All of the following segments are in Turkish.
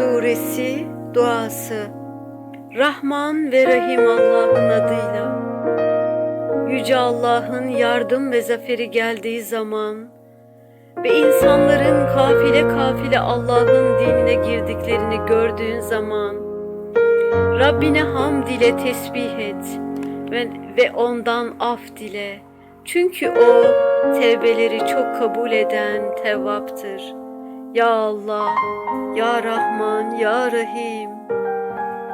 Suresi Duası Rahman ve Rahim Allah'ın adıyla Yüce Allah'ın yardım ve zaferi geldiği zaman ve insanların kafile kafile Allah'ın dinine girdiklerini gördüğün zaman Rabbine hamd ile tesbih et ve, ve ondan af dile. Çünkü o tevbeleri çok kabul eden tevvaptır. Ya Allah, Ya Rahman, Ya Rahim,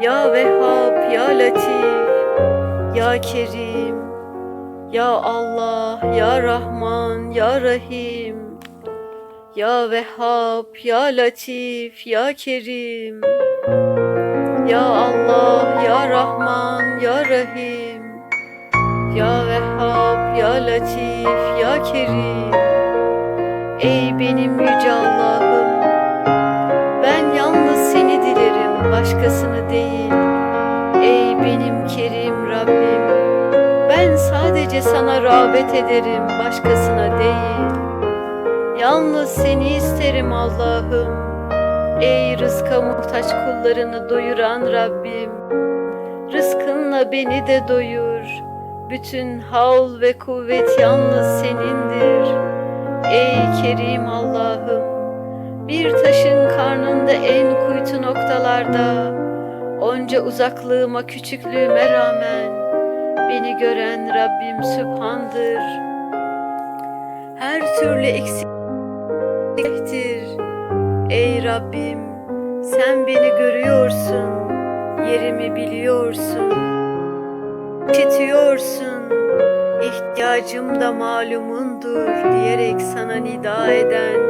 Ya Vehhab, Ya Latif, Ya Kerim, Ya Allah, Ya Rahman, Ya Rahim, Ya Vehhab, Ya Latif, Ya Kerim, Ya Allah, Ya Rahman, Ya Rahim, Ya Vehhab, Ya Latif, Ya Kerim. Ey benim yüce Allah'ım, başkasını değil. Ey benim kerim Rabbim, ben sadece sana rağbet ederim, başkasına değil. Yalnız seni isterim Allah'ım. Ey rızka muhtaç kullarını doyuran Rabbim, rızkınla beni de doyur. Bütün havl ve kuvvet yalnız senindir. Ey Kerim Allah'ım, bir taşın karnında en kuytu noktalarda, onca uzaklığıma küçüklüğüme rağmen, beni gören Rabbim Sübhan'dır. Her türlü eksiktir. Ey Rabbim, sen beni görüyorsun, yerimi biliyorsun, işitiyorsun, ihtiyacım da malumundur diyerek sana nida eden,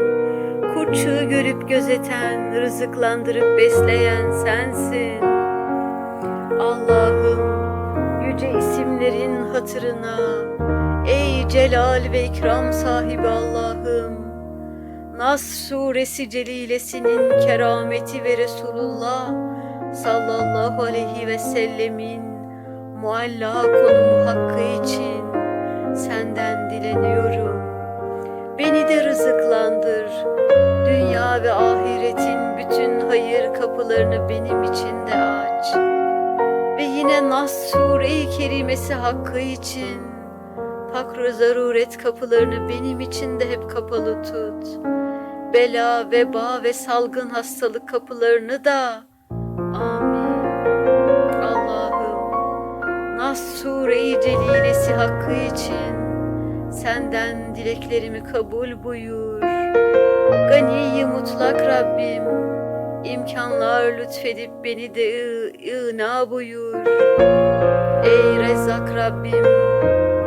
kurçuğu görüp gözeten, rızıklandırıp besleyen sensin. Allah'ım, yüce isimlerin hatırına, ey celal ve ikram sahibi Allah'ım, Nas suresi celilesinin kerameti ve Resulullah sallallahu aleyhi ve sellemin mualla konumu hakkı için senden dileniyorum. Beni de rızıklandır. Dünya ve ahiretin bütün hayır kapılarını benim için de aç. Ve yine Nas sure-i kerimesi hakkı için fakr zaruret kapılarını benim için de hep kapalı tut. Bela, veba ve salgın hastalık kapılarını da amin. Allah'ım Nas Sure-i Celilesi hakkı için senden dileklerimi kabul buyur. Gani mutlak Rabbim imkanlar lütfedip beni de ığna buyur. Ey Rezzak Rabbim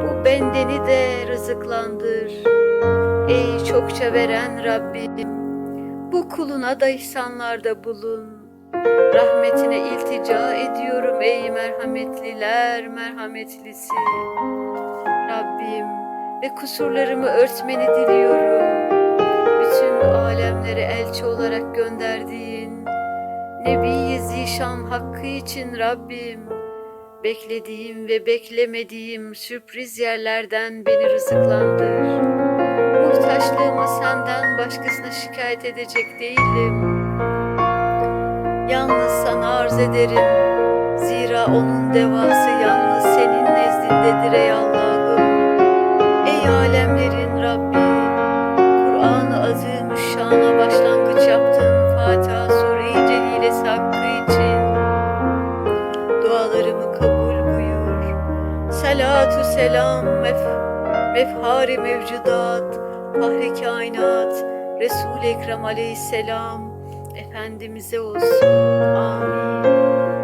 bu bendeni de rızıklandır. Ey çokça veren Rabbim, bu kuluna da ihsanlarda bulun. Rahmetine iltica ediyorum ey merhametliler merhametlisi. Rabbim ve kusurlarımı örtmeni diliyorum. Alemlere elçi olarak gönderdiğin Nebi-i hakkı için Rabbim, beklediğim ve beklemediğim sürpriz yerlerden beni rızıklandır. Muhtaçlığımı senden başkasına şikayet edecek değilim. Yalnız sana arz ederim. Zira onun devası yalnız senin nezdindedir ey Allah'ım. Dualarımı kabul buyur. Salatu selam mef mefhari mevcudat, fahri kainat, Resul-i Ekrem aleyhisselam, Efendimiz'e olsun. Amin.